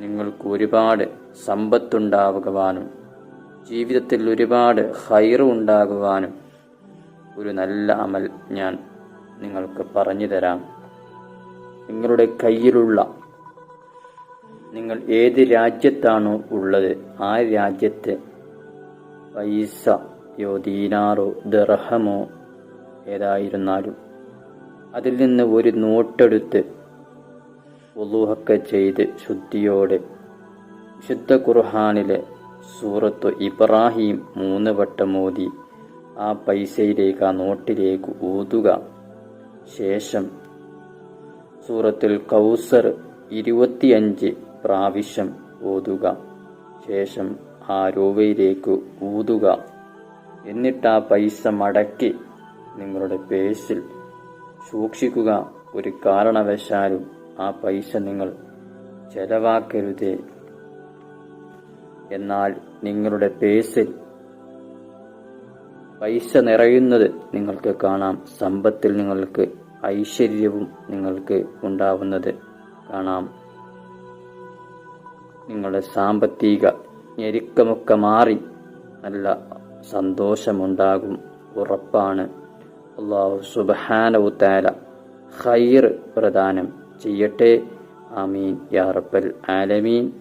നിങ്ങൾക്ക് ഒരുപാട് സമ്പത്തുണ്ടാകുവാനും ജീവിതത്തിൽ ഒരുപാട് ഹൈറ് ഉണ്ടാകുവാനും ഒരു നല്ല അമൽ ഞാൻ നിങ്ങൾക്ക് പറഞ്ഞു തരാം. നിങ്ങളുടെ കയ്യിലുള്ള നിങ്ങൾ ഏത് രാജ്യത്താണോ ഉള്ളത് ആ രാജ്യത്തെ പൈസയോ ദീനാറോ ദർഹമോ ഏതായിരുന്നാലും അതിൽ നിന്ന് ഒരു നോട്ടെടുത്ത് ഒലുഹൊക്കെ ചെയ്ത് ശുദ്ധിയോടെ. വിശുദ്ധ ഖുർഹാനിലെ സൂറത്ത് ഇബ്രാഹിം മൂന്ന് വട്ടം മോദി ആ പൈസയിലേക്ക് ആ നോട്ടിലേക്ക് ഊതുക. ശേഷം സൂറത്തിൽ കൗസർ ഇരുപത്തിയഞ്ച് പ്രാവശ്യം ഓതുക. ശേഷം ആ രൂപയിലേക്ക് ഊതുക. എന്നിട്ട് ആ പൈസ മടക്കി നിങ്ങളുടെ പേഴ്സിൽ സൂക്ഷിക്കുക. ഒരു കാരണവശാലും ആ പൈസ നിങ്ങൾ ചെലവാക്കരുതേ. എന്നാൽ നിങ്ങളുടെ പേസിൽ പൈസ നിറയുന്നത് നിങ്ങൾക്ക് കാണാം. സമ്പത്തിൽ നിങ്ങൾക്ക് ഐശ്വര്യവും നിങ്ങൾക്ക് ഉണ്ടാവുന്നത് കാണാം. നിങ്ങളുടെ സാമ്പത്തിക ഞെരുക്കമൊക്കെ മാറി നല്ല സന്തോഷമുണ്ടാകും. ഉറപ്പാണ്. അള്ളാഹു സുബഹാനവു താല ഖൈർ പ്രദാനം ചെയ്യട്ടെ. ആമീൻ. യാ റബ്ബൽ ആലമീൻ.